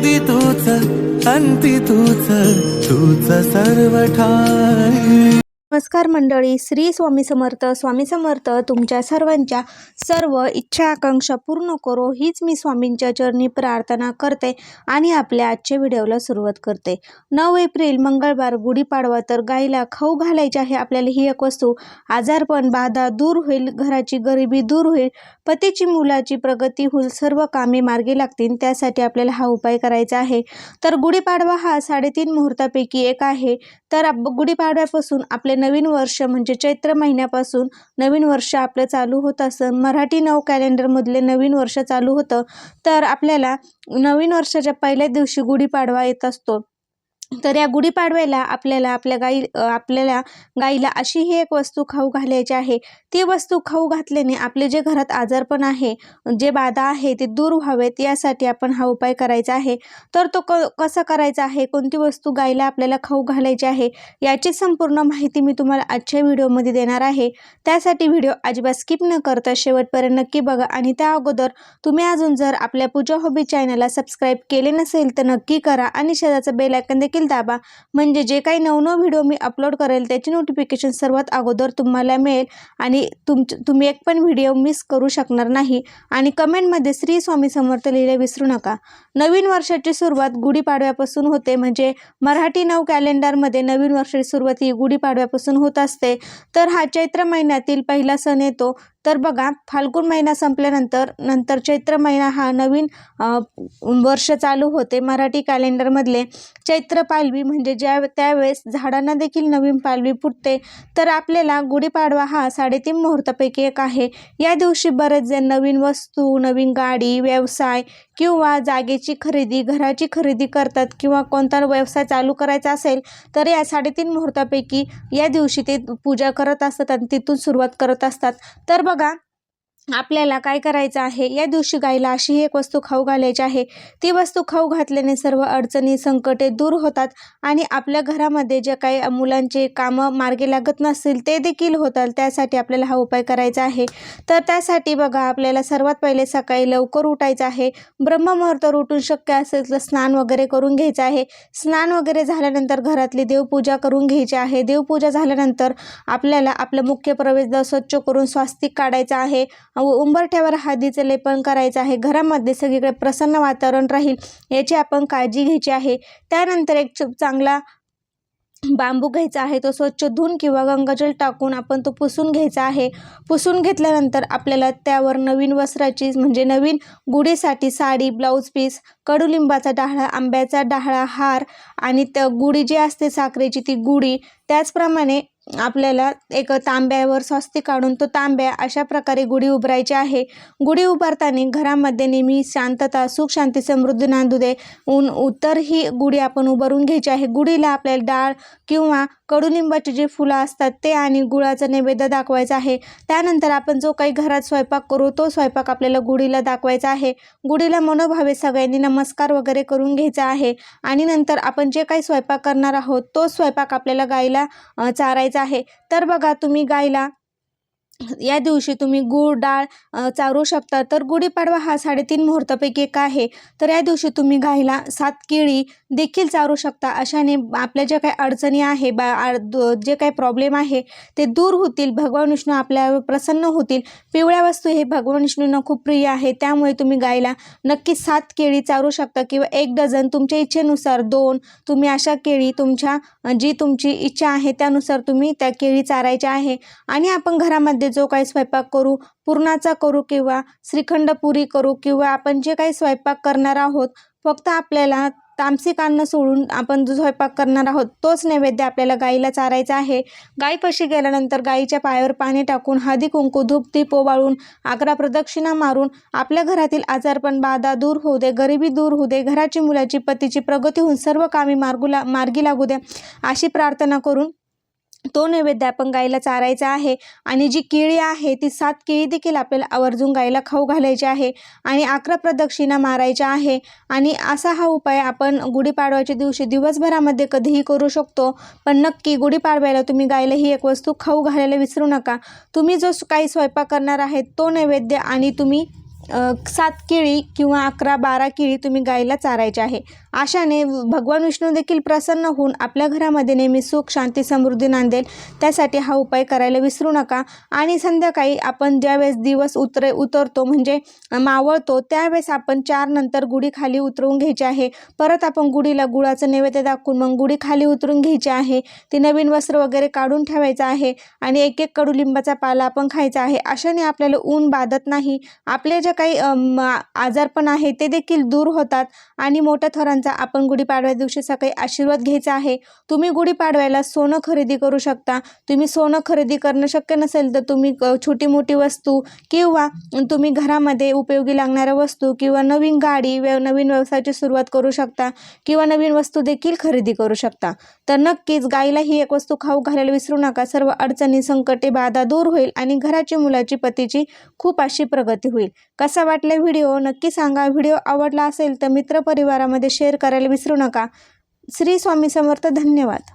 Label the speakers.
Speaker 1: आधी तूच अंती तूच तूच सर्व ठाई
Speaker 2: नमस्कार मंडळी श्री स्वामी समर्थ स्वामी समर्थ तुमच्या सर्वांच्या सर्व इच्छा आकांक्षा पूर्ण करो हीच मी स्वामींच्या चरणी प्रार्थना करते आणि आपल्या आजच्या व्हिडिओला सुरुवात करते. नऊ एप्रिल मंगळवार गुढीपाडवा तर गाईला खाऊ घालायची आहे आपल्याला ही एक वस्तू. आजारपण बाधा दूर होईल घराची गरिबी दूर होईल पतीची मुलाची प्रगती होईल सर्व कामे मार्गी लागतील त्यासाठी आपल्याला हा उपाय करायचा आहे. तर गुढीपाडवा हा साडेतीन मुहूर्तापैकी एक आहे. तर आप- गुढीपाडव्यापासून आपले नवीन वर्ष म्हणजे चैत्र महिन्यापासून नवीन वर्ष आपलं चालू होत असं मराठी नऊ कॅलेंडरमधले नवीन वर्ष चालू होतं. तर आपल्याला नवीन वर्षाच्या पहिल्या दिवशी गुढीपाडवा येत असतो. तर या गुढीपाडव्याला आपल्याला आपल्या गाई आपल्याला गाईला अशी ही एक वस्तू खाऊ घालायची आहे. ती वस्तू खाऊ घातल्याने आपले जे घरात आजारपण आहे जे बाधा आहे ते दूर व्हावेत यासाठी आपण हा उपाय करायचा आहे. तर तो क कसा करायचा आहे? कोणती वस्तू गाईला आपल्याला खाऊ घालायची आहे? याची संपूर्ण माहिती मी तुम्हाला आजच्या व्हिडिओमध्ये देणार आहे. त्यासाठी व्हिडिओ अजिबात स्किप न करता शेवटपर्यंत नक्की बघा आणि त्या अगोदर तुम्ही अजून जर आपल्या पूजा हॉबी चॅनलला सबस्क्राईब केले नसेल तर नक्की करा आणि शेजारचं बेल आयकन देखील दाबा. म्हणजे जे काही नवनव व्हिडिओ मी अपलोड करेल त्याची नोटिफिकेशन सर्वात अगोदर तुम्हाला मिळेल आणि तुम तुम्ही एक पण व्हिडिओ मिस करू शकणार नाही आणि कमेंटमध्ये श्री स्वामी समर्थ लिहिले विसरू नका. नवीन वर्षाची सुरुवात गुढीपाडव्यापासून होते. म्हणजे मराठी नऊ कॅलेंडरमध्ये नवीन वर्षाची सुरुवात ही गुढीपाडव्यापासून होत असते. तर हा चैत्र महिन्यातील पहिला सण येतो. तर बघा फाल्गुन महिना संपल्यानंतर नंतर चैत्र महिना हा नवीन वर्ष चालू होते मराठी कॅलेंडरमधले. चैत्र पालवी म्हणजे ज्या त्यावेळेस झाडांना देखील नवीन पालवी फुटते. तर आपल्याला गुढीपाडवा हा साडेतीन मुहूर्तापैकी एक आहे. या दिवशी बरेच जण नवीन वस्तू नवीन गाडी व्यवसाय किंवा जागेची खरेदी घराची खरेदी करतात किंवा कोणता व्यवसाय चालू करायचा असेल तर या साडेतीन मुहूर्तापैकी या दिवशी ते पूजा करत असतात आणि तिथून सुरुवात करत असतात. तर बघा आपल्याला काय करायचं आहे? या दिवशी गायीला अशी एक वस्तू खाऊ घालायची आहे. ती वस्तू खाऊ घातल्याने सर्व अडचणी संकटे दूर होतात आणि आपल्या घरामध्ये जे काही मुलांचे कामं मार्गी लागत नसतील ते देखील होतात. त्यासाठी आपल्याला हा उपाय करायचा आहे. तर त्यासाठी बघा आपल्याला सर्वात पहिले सकाळी लवकर उठायचं आहे. ब्रह्ममुहूर्तावर उठून शक्य असेल तर स्नान वगैरे करून घ्यायचं आहे. स्नान वगैरे झाल्यानंतर घरातली देवपूजा करून घ्यायची आहे. देवपूजा झाल्यानंतर आपल्याला आपलं मुख्य प्रवेशद्वार स्वच्छ करून स्वास्तिक काढायचं आहे. उंबरठ्यावर हळदीचं लेपन करायचं आहे. घरामध्ये सगळीकडे प्रसन्न वातावरण राहील याची आपण काळजी घ्यायची आहे. त्यानंतर एक च- चांगला बांबू घ्यायचा आहे. तो स्वच्छ धुवून किंवा गंगाजल टाकून आपण तो पुसून घ्यायचा आहे. पुसून घेतल्यानंतर आपल्याला त्यावर नवीन वस्त्राची म्हणजे नवीन गुढीसाठी साडी ब्लाऊज पीस कडुलिंबाचा डाहळा आंब्याचा डाहळा हार आणि त्या गुढी जी असते साखरेची ती गुढी त्याचप्रमाणे आपल्याला एक तांब्यावर स्वस्ती काढून तो तांब्या अशा प्रकारे गुढी उभारायची आहे. गुढी उभारताना घरामध्ये नेहमी शांतता सुख शांती समृद्धी नांदू दे. ऊन उत्तर ही गुढी आपण उभारून घ्यायची आहे. गुढीला आपल्याला डाळ किंवा कडुलिंबाची जी फुलं असतात ते आणि गुळाचा नैवेद्य दाखवायचा आहे. त्यानंतर आपण जो काही घरात स्वयंपाक करू तो स्वयंपाक आपल्याला गुढीला दाखवायचा आहे. गुढीला मनोभावे सगळ्यांनी नमस्कार वगैरे करून घ्यायचा आहे. आणि नंतर आपण जे काही स्वयंपाक करणार आहोत तो स्वयंपाक आपल्याला गाईला चारायचा आहे. तर बघा तुम्ही गायला या दिवशी तुम्ही गूळ डाळ चारू शकता. तर गुढीपाडवा हा साडेतीन मुहूर्तापैकी एक आहे. तर या दिवशी तुम्ही गाईला सात केळी देखील चारू शकता. अशाने आपल्या ज्या काही अडचणी आहे बा जे काही प्रॉब्लेम आहे ते दूर होतील. भगवान विष्णू आपल्यावर प्रसन्न होतील. पिवळ्या वस्तू हे भगवान विष्णूंना खूप प्रिय आहे. त्यामुळे तुम्ही गाईला नक्की सात केळी चारू शकता किंवा एक डझन. तुमच्या इच्छेनुसार दोन. तुम्ही अशा केळी तुमच्या जी तुमची इच्छा आहे त्यानुसार तुम्ही त्या केळी चारायच्या आहे. आणि आपण घरामध्ये जो काही स्वयंपाक करू पुरणाचा करू किंवा श्रीखंड पुरी करू किंवा आपण जे काही स्वयंपाक करणार आहोत फक्त आपल्याला तामसिक अन्न सोडून आपण जो स्वयंपाक करणार आहोत तोच नैवेद्य आपल्याला गाईला चारायचा आहे. गाईपाशी गेल्यानंतर गाईच्या पायावर पाणी टाकून हळदी कुंकू धूप दीप ओवाळून आग्रा प्रदक्षिणा मारून आपल्या घरातील आजारपण बाधा दूर होऊ दे गरिबी दूर होऊ दे घराची मुलाची पतीची प्रगती होऊन सर्व कामे मार्गूला मार्गी लागू दे अशी प्रार्थना करून तो नैवेद्य आपण गाईला चारायचा आहे. आणि जी केळी आहे ती सात केळी देखील आपल्याला आवर्जून गाईला खाऊ घालायची आहे आणि अकरा प्रदक्षिणा मारायच्या आहे. आणि असा हा उपाय आपण गुढीपाडव्याच्या दिवशी दिवसभरामध्ये कधीही करू शकतो. पण नक्की गुढीपाडव्याला तुम्ही गायला ही एक वस्तू खाऊ घालायला विसरू नका. तुम्ही जो काही स्वयंपाक करणार आहे तो नैवेद्य आणि तुम्ही सात केळी किंवा अकरा बारा केळी तुम्ही गाईला चारायचे आहे. अशाने भगवान विष्णू देखील प्रसन्न होऊन आपल्या घरामध्ये नेहमी सुख शांती समृद्धी नांदेल. त्यासाठी हा उपाय करायला विसरू नका. आणि संध्याकाळी आपण ज्यावेळेस दिवस उतरे उतरतो म्हणजे मावळतो त्यावेळेस आपण चार नंतर गुढी खाली उतरवून घ्यायची आहे. परत आपण गुढीला गुळाचं नैवेद्य दाखवून मग गुढी खाली उतरून घ्यायची आहे. ती नवीन वस्त्र वगैरे काढून ठेवायचं आहे आणि एक एक कडुलिंबाचा पाला आपण खायचा आहे. अशाने आपल्याला ऊन बाधत नाही. आपले ज्या काही आजार पण आहे ते देखील दूर होतात. आणि मोठ्या थरांचा आपण गुढीपाडव्या दिवशी सकाळी आशीर्वाद घ्यायचा आहे. तुम्ही गुढीपाडव्याला सोनं खरेदी करू शकता. तुम्ही सोनं खरेदी करणं शक्य नसेल तर तुम्ही छोटी मोठी वस्तू किंवा तुम्ही घरामध्ये उपयोगी लागणाऱ्या वस्तू किंवा नवीन गाडी व्यव नवीन व्यवसायाची सुरुवात करू शकता किंवा नवीन वस्तू देखील खरेदी करू शकता. तर नक्कीच गाईला ही एक वस्तू खाऊ घालायला विसरू नका. सर्व अडचणी संकटे बाधा दूर होईल आणि घराची मुलाची पतीची खूप अशी प्रगती होईल. कसा वाटला व्हिडिओ नक्की सांगा. व्हिडिओ आवडला असेल तर मित्रपरिवारामध्ये शेअर करायला विसरू नका. श्री स्वामी समर्थ धन्यवाद.